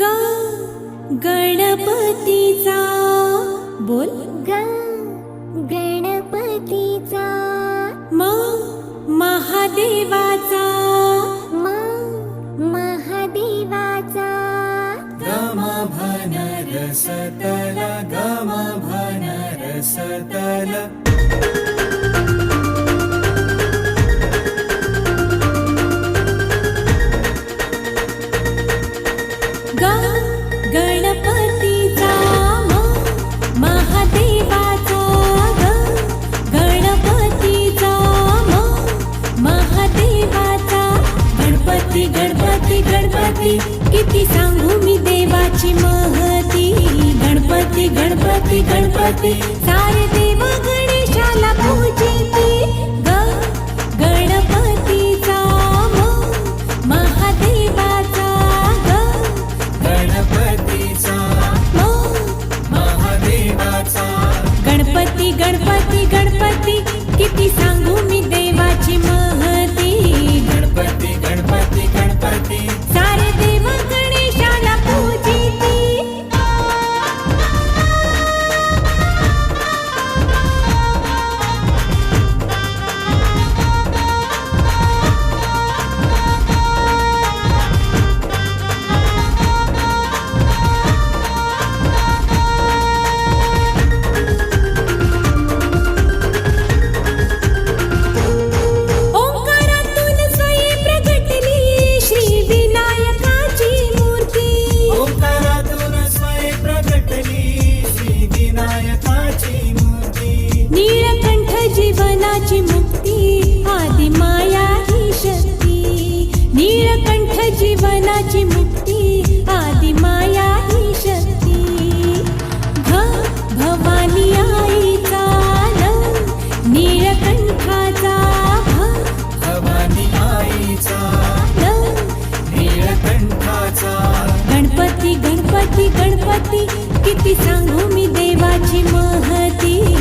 ग गणपतीचा. बोल. ग गणपतीचा. म महादेवाचा. म महादेवाचा. गम भन रसतल गम भन रसतल गणपती गणपती सारे किती सांगू मी देवाची महती?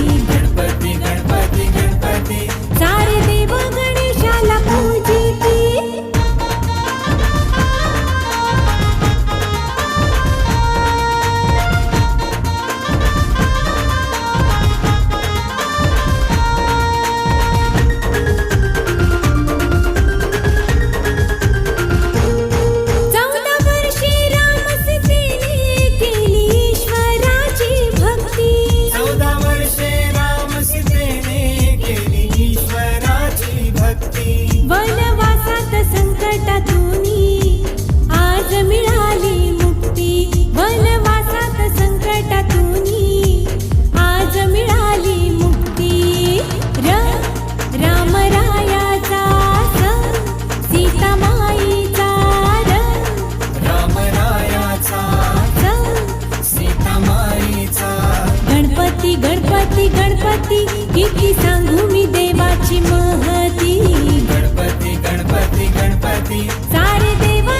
गणपती गणपती किती सांगू मी देवाची महती. गणपती गणपती गणपती. सारे देवा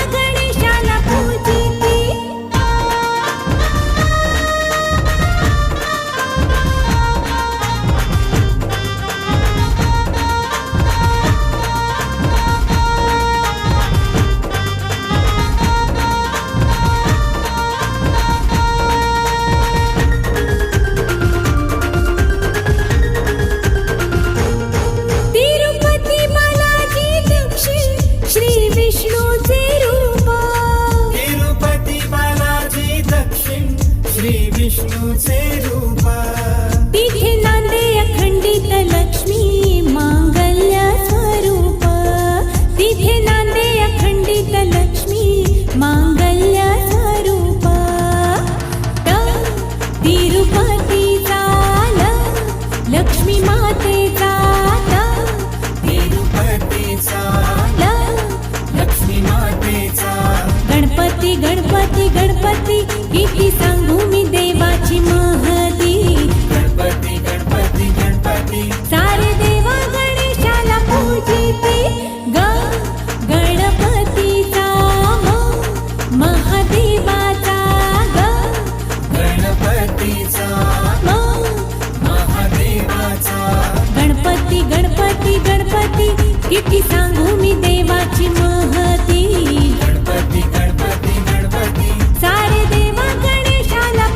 तिरुपति बालाजी दक्षिण श्री विष्णु गणपती. किती सांगू मी देवाची मग.